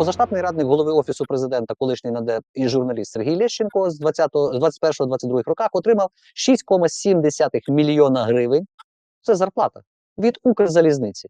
Позаштатний радник голови офісу президента, колишній надеп і журналіст Сергій Лещенко з 20 з 21-22 роках отримав 6,7 мільйона гривень. Це зарплата від Укрзалізниці.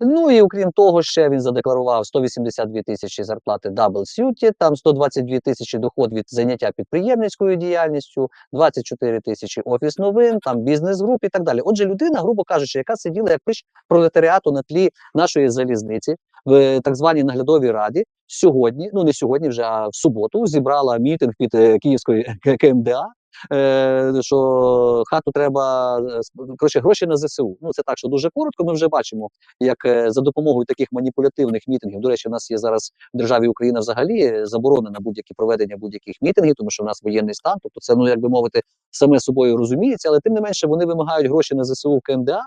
Ну і окрім того, ще він задекларував 182 тисячі зарплати Double Suity, там 122 тисячі доход від заняття підприємницькою діяльністю, 24 тисячі офіс новин, там бізнес-груп і так далі. Отже, людина, грубо кажучи, яка сиділа як пич пролетаріату на тлі нашої залізниці в так званій наглядовій раді, сьогодні, ну не сьогодні, вже а в суботу, зібрала мітинг під е, Київською КМДА. Е, що хату треба е, коротше, гроші на ЗСУ. Ну це так, що дуже коротко. Ми вже бачимо, як за допомогою таких маніпулятивних мітингів. До речі, у нас є зараз в державі Україна взагалі е, заборона на будь-які проведення будь-яких мітингів, тому що в нас воєнний стан. Тобто, це ну як би мовити, саме собою розуміється, але тим не менше вони вимагають гроші на ЗСУ в КМДА.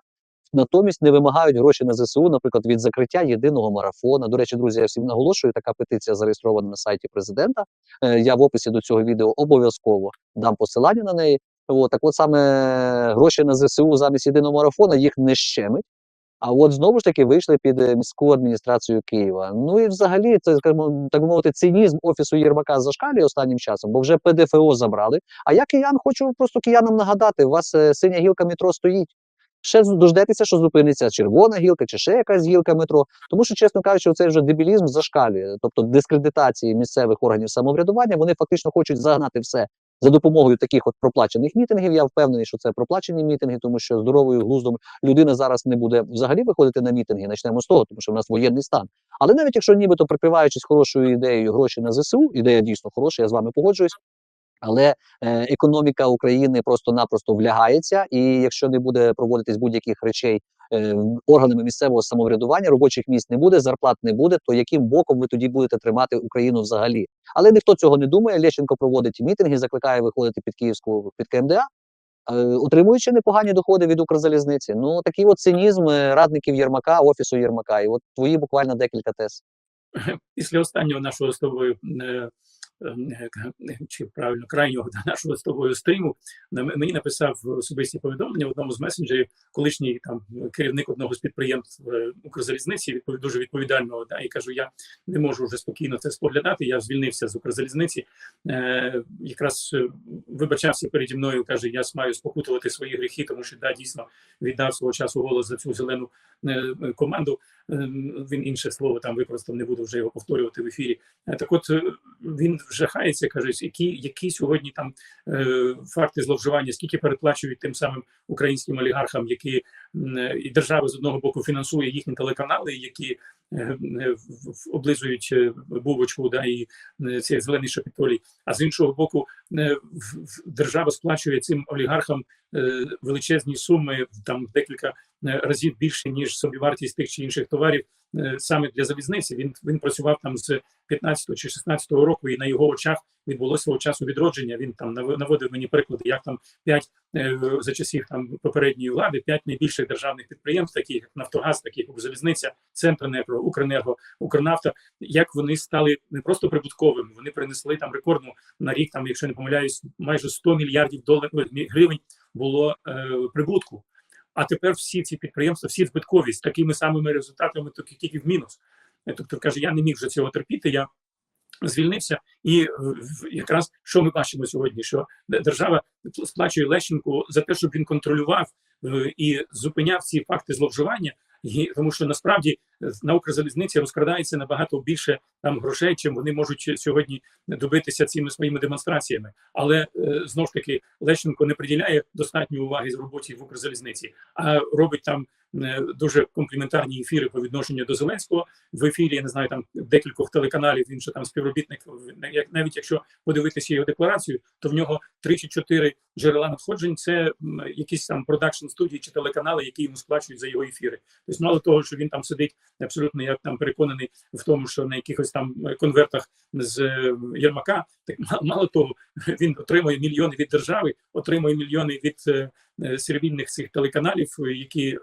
Натомість не вимагають гроші на ЗСУ, наприклад, від закриття єдиного марафона. До речі, друзі, я всім наголошую, така петиція зареєстрована на сайті президента. Е, я в описі до цього відео обов'язково дам посилання на неї. От, так от саме гроші на ЗСУ замість єдиного марафона їх не щемить. А от знову ж таки вийшли під е, міську адміністрацію Києва. Ну і взагалі, це скажімо, так мовити, цинізм офісу Єрмака зашкалює останнім часом, бо вже ПДФО забрали. А я киян хочу просто киянам нагадати: у вас е, синя гілка метро стоїть. Ще дождетеся, що зупиниться червона гілка чи ще якась гілка метро. Тому що, чесно кажучи, цей вже дебілізм зашкалює. Тобто дискредитації місцевих органів самоврядування вони фактично хочуть загнати все за допомогою таких от проплачених мітингів. Я впевнений, що це проплачені мітинги, тому що здоровою глуздом людина зараз не буде взагалі виходити на мітинги. Почнемо з того, тому що в нас воєнний стан. Але навіть якщо нібито прикриваючись хорошою ідеєю гроші на ЗСУ, ідея дійсно хороша, я з вами погоджуюсь. Але е, економіка України просто-напросто влягається, і якщо не буде проводитись будь-яких речей е, органами місцевого самоврядування, робочих місць не буде, зарплат не буде, то яким боком ви тоді будете тримати Україну взагалі? Але ніхто цього не думає. Лещенко проводить мітинги, закликає виходити під Київську під КМДА. е, Отримуючи непогані доходи від Укрзалізниці, ну такий от цинізм радників Єрмака, офісу Єрмака, і от твої буквально декілька тез. після останнього нашого з тобою чи правильно крайнього да, нашого з тобою стріму мені написав особисті повідомлення в одному з месенджерів, колишній там керівник одного з підприємств е, Укрзалізниці, відповідь дуже відповідального. Да, і кажу, я не можу вже спокійно це споглядати. Я звільнився з Укрзалізниці. Е, якраз е, вибачався переді мною. каже, я маю спокутувати свої гріхи, тому що да, дійсно віддав свого часу голос за цю зелену е, команду. Е, Він інше слово там використав, не буду вже його повторювати в ефірі. Е, Так, от е, він вжахається, кажуть, які, які сьогодні там е, факти зловживання, скільки переплачують тим самим українським олігархам, які і держава з одного боку фінансує їхні телеканали, які облизують е, бубочку, да і е, цей зелений шапітолій. А з іншого боку, е, держава сплачує цим олігархам е, величезні суми, там декілька е, разів більше ніж собівартість тих чи інших товарів е, саме для залізниці. Він він працював там з 15 чи 16 року, і на його очах відбулося свого часу відродження. Він там нав- наводив мені приклади, як там п'ять е, за часів там попередньої влади, п'ять найбільших державних підприємств, таких як Нафтогаз, таких як Залізниця, Центренерго, Укренерго, Укрнафта, як вони стали не просто прибутковими, вони принесли там рекордну на рік, там, якщо не помиляюсь, майже 100 мільярдів доларів гривень було е, прибутку. А тепер всі ці підприємства, всі збиткові з такими самими результатами, тільки тільки в мінус. Е, Тобто каже, я не міг вже цього терпіти. Я звільнився, і е, якраз що ми бачимо сьогодні, що держава сплачує Лещенку за те, щоб він контролював е, і зупиняв ці факти зловживання. І, тому що насправді на Укрзалізниці розкрадається набагато більше там грошей, чим вони можуть сьогодні добитися цими своїми демонстраціями. Але е, знову ж таки Лещенко не приділяє достатньої уваги з роботі в Укрзалізниці, а робить там е, дуже компліментарні ефіри по відношенню до Зеленського. В ефірі я не знаю там декількох телеканалів. Він ще там співробітник. Як навіть якщо подивитися його декларацію, то в нього три чи чотири джерела надходжень. Це якісь там продакшн студії чи телеканали, які йому сплачують за його ефіри. Тобто, мало того, що він там сидить абсолютно я там переконаний в тому, що на якихось там е, конвертах з е, Єрмака, так мало того, він отримує мільйони від держави, отримує мільйони від е, сервільних цих телеканалів, які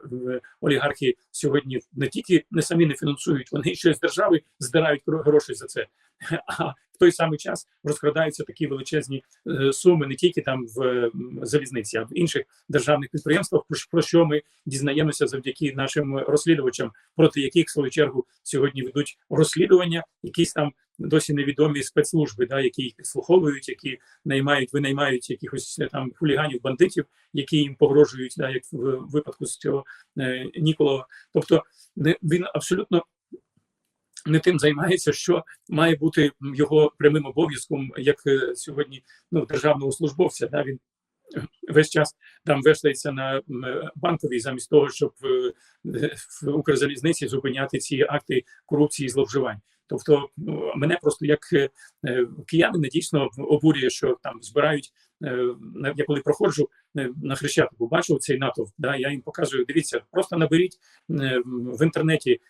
олігархи сьогодні не тільки не самі не фінансують, вони ще з держави здирають гро- гроші за це. А той самий час розкрадаються такі величезні е, суми не тільки там в залізниці, а в інших державних підприємствах, про, що- ми дізнаємося завдяки нашим розслідувачам, проти яких в свою чергу сьогодні ведуть розслідування, якісь там досі невідомі спецслужби, да, які підслуховують, які наймають, винаймають якихось е, там хуліганів, бандитів, які їм погрожують, да, як в випадку з цього е, Ніколова. Тобто не він абсолютно не тим займається, що має бути його прямим обов'язком, як е, сьогодні ну, державного службовця. Да, він весь час там вештається на е, банковій, замість того, щоб е, в Укрзалізниці зупиняти ці акти корупції і зловживань. Тобто ну, мене просто як киянина дійсно обурює, що там збирають. Я коли проходжу на Хрещатику, бачив цей натовп, да, я їм показую, дивіться, просто наберіть в інтернеті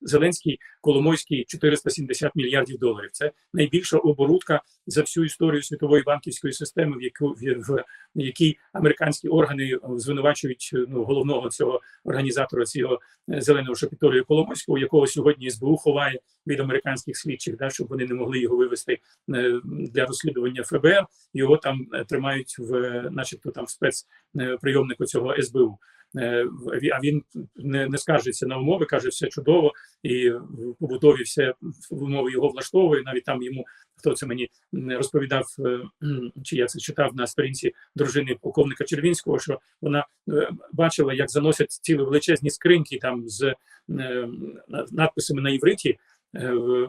Зеленський, Коломойський 470 мільярдів доларів. Це найбільша оборудка за всю історію світової банківської системи, в яку в, якій американські органи е, звинувачують е, ну, головного цього організатора цього е, зеленого шапіторію Коломойського, якого сьогодні СБУ ховає від американських слідчих, да, щоб вони не могли його вивести е, для розслідування ФБР. Його там е, тримають в, е, начебто, там в спецприйомнику цього СБУ. Е, А він не, не скаржиться на умови, каже, все чудово, і в побудові все в умови його влаштовує. Навіть там йому хто це мені розповідав, е, чи я це читав на сторінці дружини полковника Червінського, що вона е, бачила, як заносять цілі величезні скриньки там з надписами на івриті. Е, В,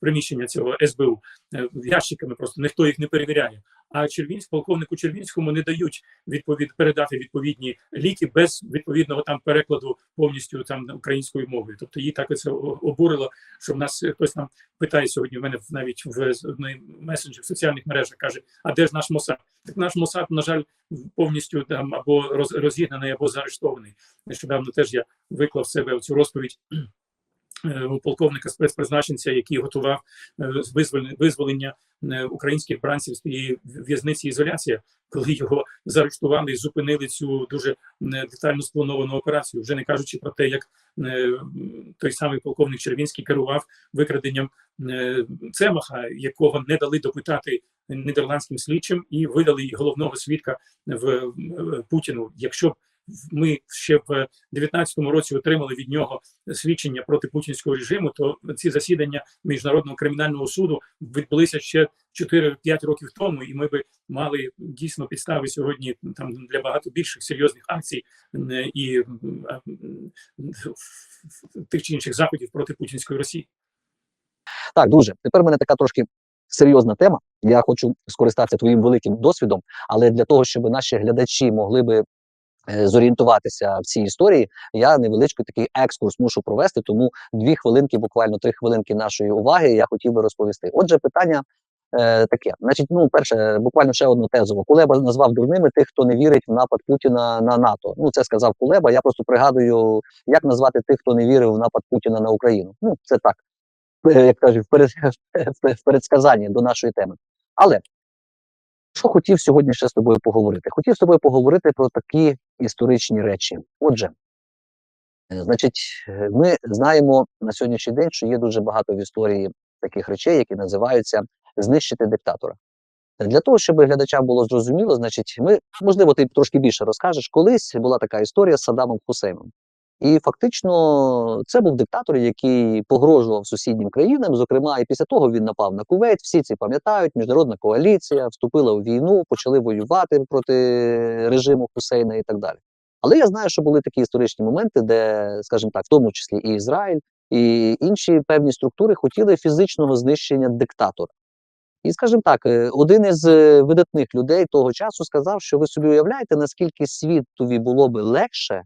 приміщення цього СБУ е, ящиками просто ніхто їх не перевіряє. А Червінськ, полковнику Червінському не дають відповід передати відповідні ліки без відповідного там перекладу повністю там українською мовою. Тобто її так це обурило, що в нас хтось там питає сьогодні. В мене навіть в месенджі в соціальних мережах каже: А де ж наш Мосад? Так наш Мосад, на жаль, повністю там або роз, розігнаний, або заарештований. Нещодавно теж я виклав себе цю розповідь. Е, У полковника спецпризначенця, який готував е, визволення, е, українських бранців тієї в'язниці ізоляція, коли його заарештували і зупинили цю дуже детально сплановану операцію, вже не кажучи про те, як той самий полковник Червінський керував викраденням Цемаха, якого не дали допитати нідерландським слідчим, і видали головного свідка в Путіну. Якщо б ми ще в 19-му році отримали від нього свідчення проти путінського режиму, то ці засідання міжнародного кримінального суду відбулися ще 4-5 роких тому, і ми би мали дійсно підстави сьогодні там для багато більших серйозних акцій і тих чи інших заходів проти путінської Росії. Так, дуже. Тепер в мене така трошки серйозна тема. Я хочу скористатися твоїм великим досвідом, але для того, щоб наші глядачі могли би зорієнтуватися в цій історії, я невеличкий такий екскурс мушу провести. Тому дві хвилинки, буквально три хвилинки нашої уваги, я хотів би розповісти. Отже, питання. Е, таке, значить, ну перше, буквально ще одну тезово. Кулеба назвав дурними тих, хто не вірить в напад Путіна на НАТО. Ну це сказав Кулеба. Я просто пригадую, як назвати тих, хто не вірив в напад Путіна на Україну. Ну це так, е, як кажуть, в передсказанні до нашої теми. Але що хотів сьогодні ще з тобою поговорити? Хотів з тобою поговорити про такі історичні речі. Отже, е, значить, е, ми знаємо на сьогоднішній день, що є дуже багато в історії таких речей, які називаються знищити диктатора. Для того, щоб глядачам було зрозуміло, значить, ми, можливо, ти трошки більше розкажеш. Колись була така історія з Саддамом Хусейном. І фактично це був диктатор, який погрожував сусіднім країнам. Зокрема, і після того він напав на Кувейт. Всі це пам'ятають. Міжнародна коаліція вступила у війну, почали воювати проти режиму Хусейна і так далі. Але я знаю, що були такі історичні моменти, де, скажімо так, в тому числі і Ізраїль, і інші певні структури хотіли фізичного знищення диктатора. І, скажімо так, е, один із е, видатних людей того часу сказав, що ви собі уявляєте, наскільки світові було би легше,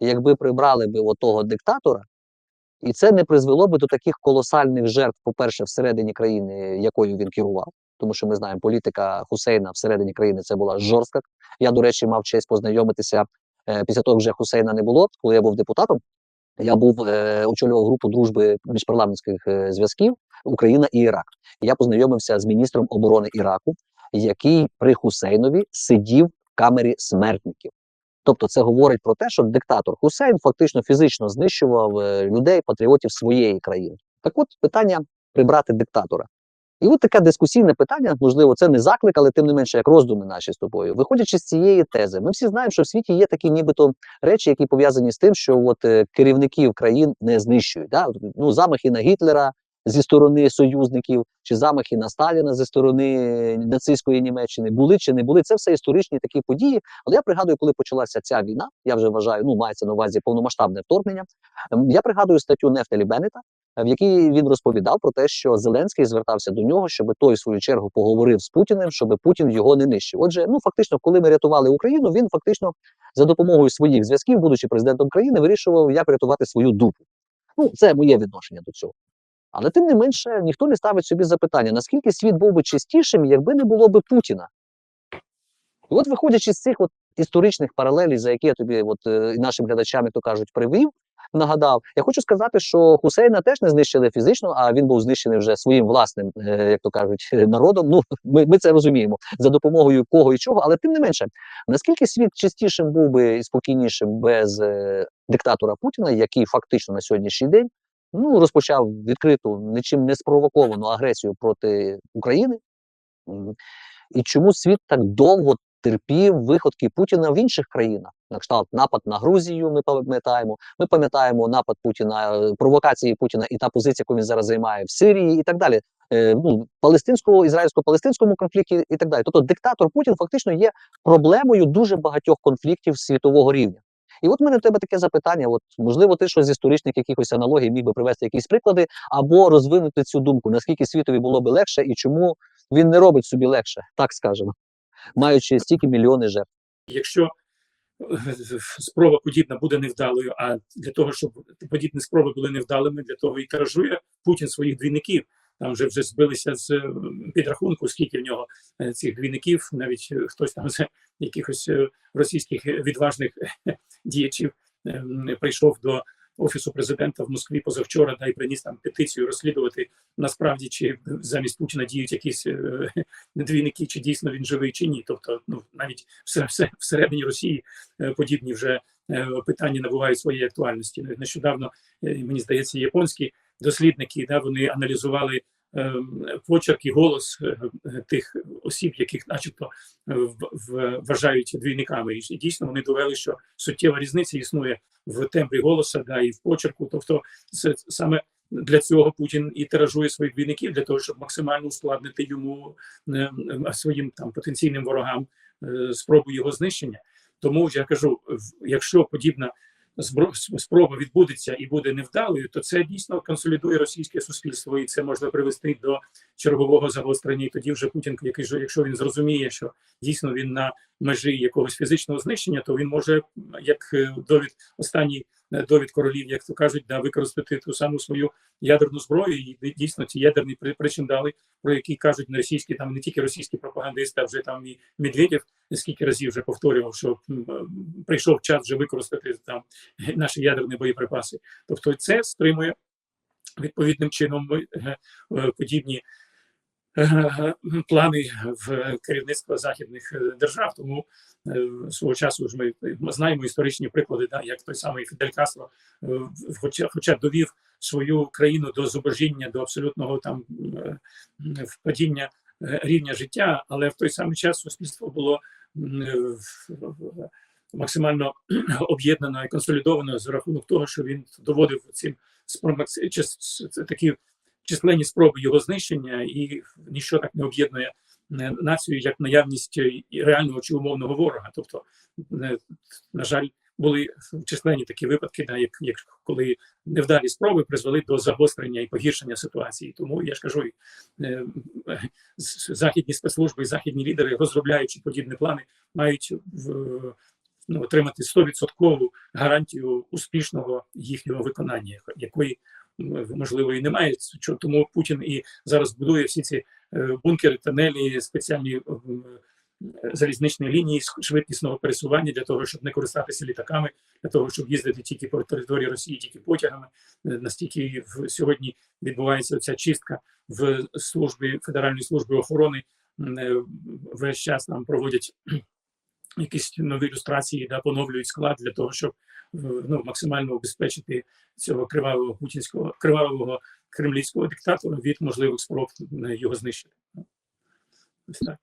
якби прибрали би отого диктатора, і це не призвело би до таких колосальних жертв, по-перше, всередині країни, якою він керував. Тому що ми знаємо, політика Хусейна всередині країни це була жорстка. Я, до речі, мав честь познайомитися е, після того, вже Хусейна не було, коли я був депутатом. Я був е, очолював групу дружби міжпарламентських е, зв'язків Україна і Ірак. Я познайомився з міністром оборони Іраку, який при Хусейнові сидів в камері смертників. Тобто, це говорить про те, що диктатор Хусейн фактично фізично знищував е, людей, патріотів своєї країни. Так от питання прибрати диктатора. І от таке дискусійне питання, можливо, це не заклик, але тим не менше, як роздуми наші з тобою. Виходячи з цієї тези, ми всі знаємо, що в світі є такі нібито речі, які пов'язані з тим, що от е, керівників країн не знищують. Да? Ну, замахи на Гітлера зі сторони союзників, чи замахи на Сталіна зі сторони нацистської Німеччини були чи не були. Це все історичні такі події. Але я пригадую, коли почалася ця війна, я вже вважаю, ну мається на увазі повномасштабне вторгнення. ем, Я пригадую статтю Нефтелі Беннета, в якій він розповідав про те, що Зеленський звертався до нього, щоб той в свою чергу поговорив з Путіним, щоб Путін його не нищив. Отже, ну фактично, коли ми рятували Україну, він фактично за допомогою своїх зв'язків, будучи президентом країни, вирішував, як врятувати свою дупу. Ну, це моє відношення до цього. Але тим не менше, ніхто не ставить собі запитання, наскільки світ був би чистішим, якби не було би Путіна. І от, виходячи з цих от історичних паралелей, за які я тобі, от е, і нашим глядачам, як то кажуть, привів, нагадав, я хочу сказати, що Хусейна теж не знищили фізично, а він був знищений вже своїм власним, е, як то кажуть, е, народом. Ну, ми, ми це розуміємо за допомогою кого і чого, але тим не менше, наскільки світ чистішим був би і спокійнішим без диктатора Путіна, який фактично на сьогоднішній день ну, розпочав відкриту, нічим не спровоковану агресію проти України. І чому світ так довго терпів виходки Путіна в інших країнах? На кшталт напад на Грузію, ми пам'ятаємо. Ми пам'ятаємо напад Путіна, е, провокації Путіна і та позиція, яку він зараз займає в Сирії, і так далі. Е, ну, палестинському, ізраїльсько-палестинському конфлікті і так далі. Тобто диктатор Путін фактично є проблемою дуже багатьох конфліктів світового рівня. І от в мене до тебе таке запитання: от можливо, ти що з історичних якихось аналогій міг би привести якісь приклади, або розвинути цю думку, наскільки світові було би легше і чому він не робить собі легше, так скажемо, маючи стільки мільйони жертв. Якщо е, спроба подібна буде невдалою, а для того, щоб подібні спроби були невдалими, для того і тиражує Путін своїх двійників. Там вже вже збилися з е, підрахунку, скільки в нього е, цих двійників, навіть е, хтось там з якихось російських відважних діячів прийшов до офісу президента в Москві позавчора, да і приніс там петицію розслідувати насправді, чи замість Путіна діють якісь двійники, чи дійсно він живий, чи ні. Тобто, ну навіть все, все всередині Росії подібні вже питання набувають своєї актуальності. Нещодавно мені здається, японські дослідники да вони аналізували. е, Почерк і голос е, е, тих осіб, яких, начебто, е, вважають двійниками, і дійсно вони довели, що суттєва різниця існує в тембрі голоса, да і в почерку. Тобто, це саме для цього Путін і тиражує своїх двійників для того, щоб максимально ускладнити йому е, е, своїм там потенційним ворогам спробу його знищення. Тому я кажу: якщо подібна спроба відбудеться і буде невдалою, то це дійсно консолідує російське суспільство, і це можна привести до чергового загострення. І тоді вже Путін, який ж якщо він зрозуміє, що дійсно він на межі якогось фізичного знищення, то він може, як е, довід останній довід королів, як то кажуть, да, використати ту саму свою ядерну зброю. І дійсно ці ядерні причиндали, про які кажуть не російські, там не тільки російські пропагандисти, а вже там і Медведєв скільки разів вже повторював, що е, прийшов час вже використати там наші ядерні боєприпаси. Тобто, це стримує відповідним чином е, е, подібні е, плани в керівництва західних е, держав. Тому е, свого часу ж ми ми знаємо історичні приклади, да, як той самий Фідель Кастро, е, хоча, хоча довів свою країну до зубожіння, до абсолютного там е, впадіння е, рівня життя, але в той самий час суспільство було е, максимально об'єднано і консолідовано за рахунок того, що він доводив цим такі численні спроби його знищення, і ніщо так не об'єднує е, націю як наявність е, реального чи умовного ворога. Тобто, е, на жаль, були численні такі випадки, да, як, як коли невдалі спроби призвели до загострення і погіршення ситуації. Тому я ж кажу, е, західні спецслужби західні лідери, розробляючи подібні плани, мають в, ну, отримати 100% гарантію успішного їхнього виконання, якої можливо і немає. Тому Путін і зараз будує всі ці бункери, тунелі, спеціальні залізничні лінії швидкісного пересування для того, щоб не користатися літаками, для того, щоб їздити тільки по території Росії, тільки потягами. Е, Настільки сьогодні відбувається ця чистка в службі Федеральної служби охорони. Е, Весь час нам проводять якісь нові ілюстрації, да, поновлюють склад для того, щоб е, ну, максимально обезпечити цього кривавого путінського кривавого кремлівського диктатора від можливих спроб е, його знищити. Ось так.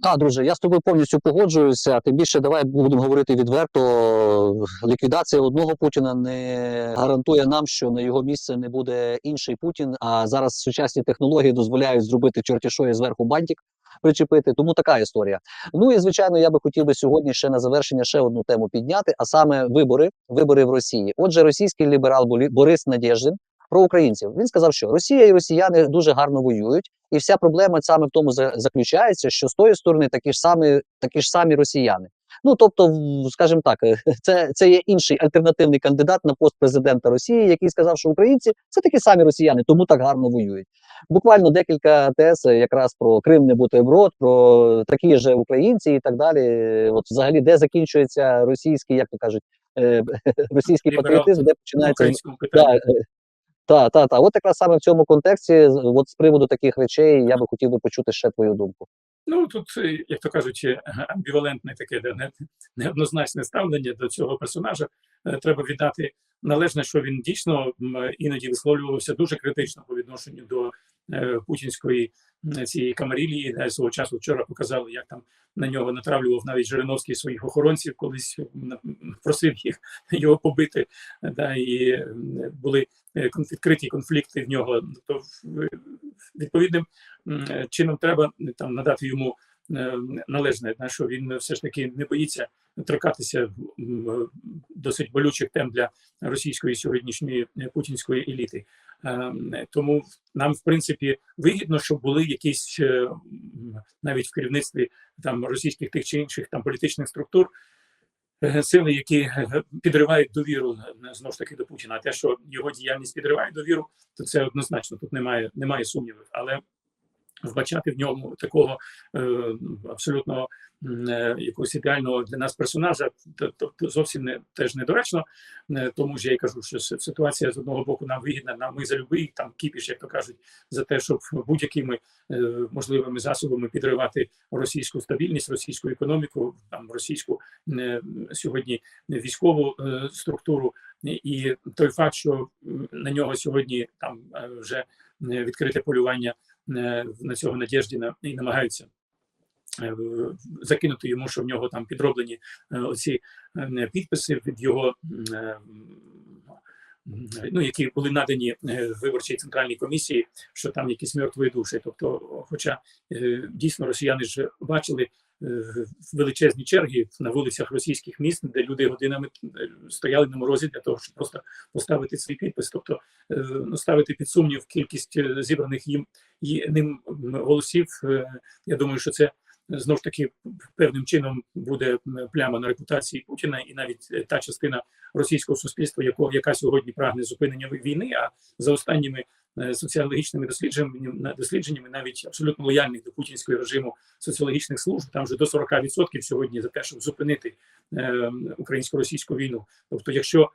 Так, друже, я з тобою повністю погоджуюся. Тим більше, давай будемо говорити відверто. Ліквідація одного Путіна не гарантує нам, що на його місце не буде інший Путін. А зараз сучасні технології дозволяють зробити чорті що і зверху бантик причепити. Тому така історія. Ну і звичайно, я би хотів би сьогодні ще на завершення ще одну тему підняти, а саме вибори, вибори в Росії. Отже, російський ліберал Борис Надєждин про українців. Він сказав, що Росія і росіяни дуже гарно воюють, і вся проблема саме в тому заключається, що з тої сторони такі ж самі, такі ж самі росіяни. Ну тобто, скажімо так, е, це, це є інший альтернативний кандидат на пост президента Росії, який сказав, що українці це такі самі росіяни, тому так гарно воюють. Буквально декілька тез е, якраз про Крим не бутерброд, про такі ж українці і так далі. От взагалі, де закінчується російський, як то кажуть, е, російський патріотизм, де починається Да, та, та, та. От якраз саме в цьому контексті, от з приводу таких речей, я би хотів би почути ще твою думку. Ну тут, е, як то кажуть, е, амбівалентне таке неоднозначне ставлення до цього персонажа. Е, Треба віддати належне, що він дійсно іноді висловлювався дуже критично по відношенню до путінської цієї камарілії. Де свого часу вчора показали, як там на нього натравлював навіть Жириновський своїх охоронців, колись м, просив їх його побити. е, Да, і були е, відкриті конфлікти в нього. То відповідним е, чином треба е, там надати йому е, належне, на що він все ж таки не боїться торкатися е, досить болючих тем для російської сьогоднішньої е, путінської еліти. Е, м, Тому нам, в принципі, вигідно, щоб були якісь е, навіть в керівництві там російських тих чи інших там політичних структур. е, Сили, які е, підривають довіру знову ж таки до Путіна. А те, що його діяльність підриває довіру, то це однозначно. Тут немає, немає сумнівів. Але вбачати в ньому такого е, абсолютно е, якогось ідеального для нас персонажа, то, то, то зовсім не теж недоречно. Е, тому ж я й кажу, що ситуація з одного боку нам вигідна, нам ми за любий там кіпіш, як то кажуть, за те, щоб будь-якими е, можливими засобами підривати російську стабільність, російську економіку, там російську е, сьогодні військову е, структуру. І той факт, що на нього сьогодні там е, вже відкрите полювання на цього Надєждіна і намагаються е, закинути йому, що в нього там підроблені е, оці е, підписи від його. е, Ну, які були надані е, виборчій центральній комісії, що там якісь мертві душі. Тобто, хоча е, дійсно росіяни ж бачили е, величезні черги на вулицях російських міст, де люди годинами е, стояли на морозі для того, щоб просто поставити свій підпис, тобто е, ну, ставити під сумнів кількість е, зібраних їм і ним голосів. е, Я думаю, що це е, знов ж таки певним чином буде м, пляма на репутації Путіна, і навіть е, та частина російського суспільства, якого яка сьогодні прагне зупинення війни. А за останніми е, соціологічними дослідженнями дослідженнями, навіть абсолютно лояльних до путінського режиму соціологічних служб, там вже до 40% сьогодні за те, щоб зупинити е, українсько-російську війну. Тобто, якщо е,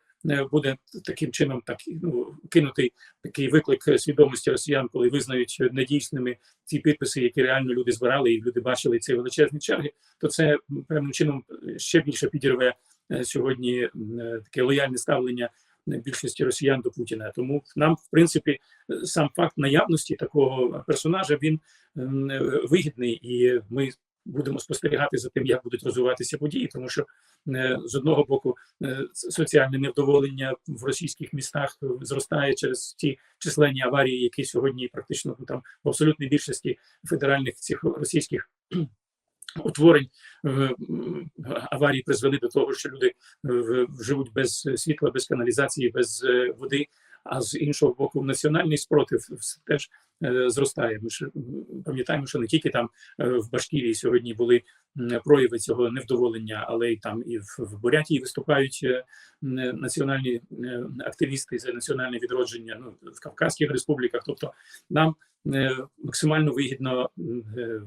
буде таким чином так ну кинутий такий виклик е, свідомості росіян, коли визнають недійсними ці підписи, які реально люди збирали, і люди бачили ці величезні черги, то це певним чином е, ще більше підірве е, сьогодні е, таке лояльне ставлення е, більшості росіян до Путіна. Тому нам, в принципі, е, сам факт наявності такого персонажа він е, вигідний, і ми будемо спостерігати за тим, як будуть розвиватися події, тому що е, з одного боку е, соціальне невдоволення в російських містах зростає через ті численні аварії, які сьогодні практично ну, там в абсолютній більшості федеральних цих російських утворень е, аварії призвели до того, що люди живуть без світла, без каналізації, без води. А з іншого боку, національний спротив теж зростає. Ми ж пам'ятаємо, що не тільки там е, в Башкірії сьогодні були прояви цього невдоволення, але й там і в, Бурятії виступають е, національні е, активісти за національне відродження ну, в Кавказьких республіках. Тобто нам е, максимально вигідно е,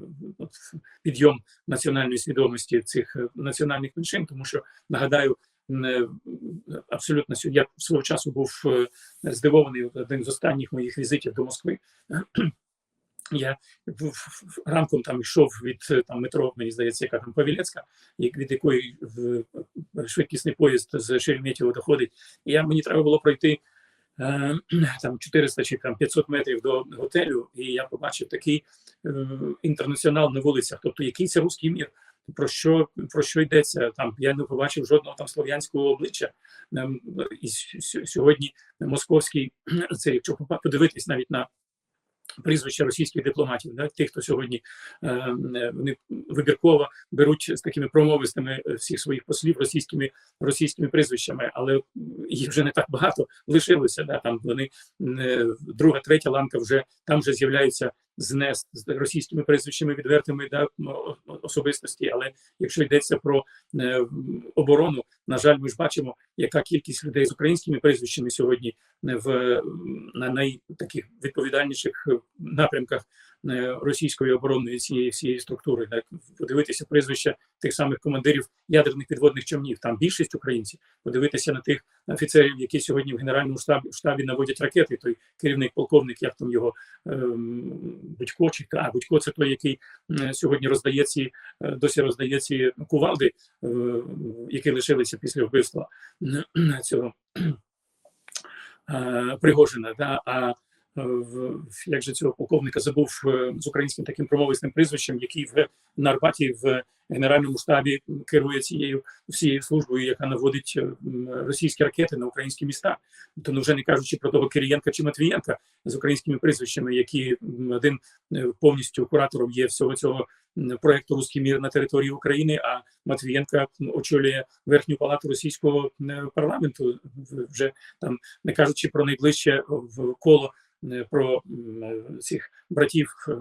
підйом національної свідомості цих е, національних меншин, тому що нагадаю. Е, Абсолютно я свого часу був е, здивований один з останніх моїх візитів до Москви. Я ранком там йшов від е, там метро, мені здається, яка там Павілецька, від якої в швидкісний поїзд з Шереметьєво доходить. І я мені треба було пройти е, там 400 чи там 500 метрів до готелю, і я побачив такий е, інтернаціонал на вулицях. Тобто, який це руський мір? Про що про що йдеться? Там я не побачив жодного там слов'янського обличчя. Ем, І сьогодні московський це, якщо подивитись навіть на прізвища російських дипломатів, да, тих, хто сьогодні е, е, вони вибірково беруть з такими промовистими е, всіх своїх послів російськими російськими прізвищами, але їх вже не так багато лишилося. Да, там вони е, друга, третя ланка вже там вже з'являються з не з російськими прізвищами відвертими да, особистості. Але якщо йдеться про е, оборону, на жаль, ми ж бачимо, яка кількість людей з українськими прізвищами сьогодні в на найтаких відповідальніших е, напрямках е, російської оборонної цієї всієї структури. Так подивитися прізвища тих самих командирів ядерних підводних човнів. Там більшість українців. Подивитися на тих офіцерів, які сьогодні в генеральному штабі штабі наводять ракети. Той керівник, полковник, як там його ем, Будько чи а, Будько, це той, який е, сьогодні роздає ці е, досі роздає ці кувалди, е, які лишилися після вбивства е, цього е, Пригожина. Да? А е, як же цього полковника забув е, з українським таким промовистим прізвищем, який в на Арбаті в генеральному штабі керує цією всією службою, яка наводить е, російські ракети на українські міста. То ну вже не кажучи про того Кирієнка чи Матвієнка з українськими прізвищами, які один е, повністю куратором є всього цього проекту Руський мір на території України. А Матвієнка очолює верхню палату російського е, парламенту. Вже там не кажучи про найближче в коло е, про е, цих братів. е,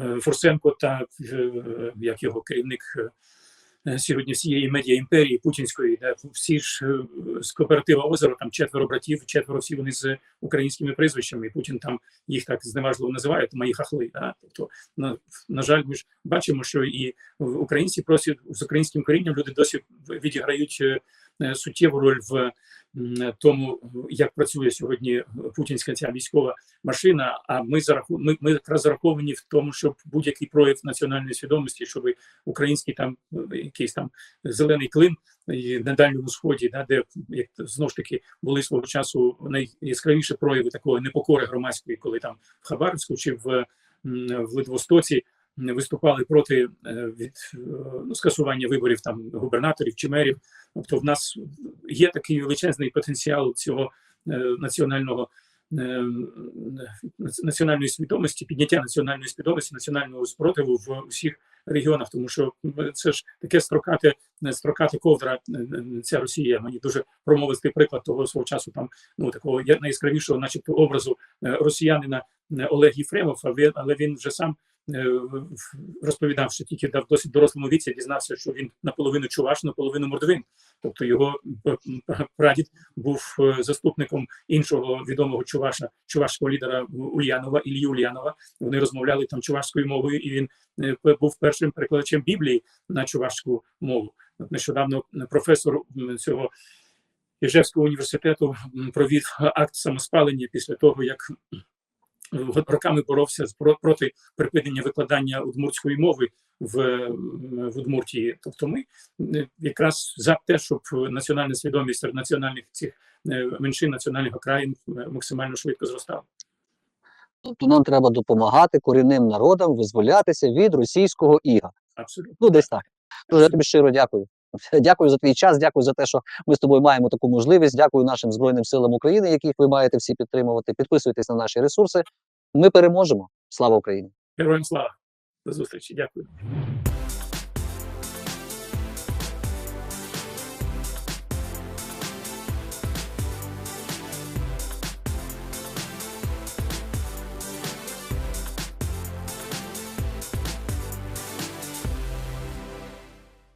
е, Фурсенко та е, як його керівник е, сьогодні всієї медіа імперії путінської, де всі ж е, з кооператива озеро, там четверо братів, четверо всі вони з українськими прізвищами. І Путін там їх так зневажливо називає, мої хахли. Да? Тобто, на, на жаль, ми ж бачимо, що і в українці просять з українським корінням люди досі відіграють е, е, суттєву роль в тому, як працює сьогодні путінська ця військова машина. А ми зараху... ми, ми якраз зараховані в тому, щоб будь-який прояв національної свідомості, щоб український там е, якийсь там зелений клин на дальньому сході, да, де як знову ж таки були свого часу найяскравіші прояви такої непокори громадської, коли там в Хабаровську чи в, в Литвостоці виступали проти е, від е, ну, скасування виборів там губернаторів чи мерів. Тобто, в нас є такий величезний потенціал цього е, національного національної свідомості, підняття національної свідомості, національного спротиву в усіх регіонах, тому що це ж таке строкате, строкате ковдра. Ця Росія. Мені дуже промовистий приклад того свого часу. Там ну такого найяскравішого, начебто, образу росіянина Олег Єфремов, але він вже сам розповідав, що тільки в досить дорослому віці дізнався, що він наполовину чуваш, наполовину мордвин. Тобто його п- п- прадід був е, заступником іншого відомого чуваша, чувашського лідера Ульянова Іллі Ульянова. Вони розмовляли там чувашською мовою, і він е, був першим перекладачем Біблії на чувашську мову. Нещодавно професор цього Іжевського університету провів акт самоспалення після того, як роками боровся з про- проти припинення викладання удмуртської мови в, в Удмуртії. Тобто, ми е, якраз за те, щоб національна свідомість серед національних цих е, меншин національних окраїн е, максимально швидко зростала. Тобто нам треба допомагати корінним народам визволятися від російського іга. Абсолютно. Ну, десь так. Дуже я тобі щиро дякую. Дякую за твій час, дякую за те, що ми з тобою маємо таку можливість. Дякую нашим Збройним силам України, яких ви маєте всі підтримувати. Підписуйтесь на наші ресурси. Ми переможемо. Слава Україні! Героям слава. До зустрічі. Дякую.